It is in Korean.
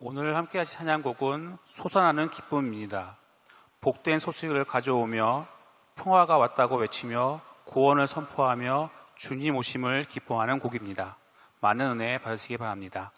오늘 함께 하실 찬양곡은 소산하는 기쁨입니다. 복된 소식을 가져오며 평화가 왔다고 외치며 구원을 선포하며 주님 오심을 기뻐하는 곡입니다. 많은 은혜 받으시기 바랍니다.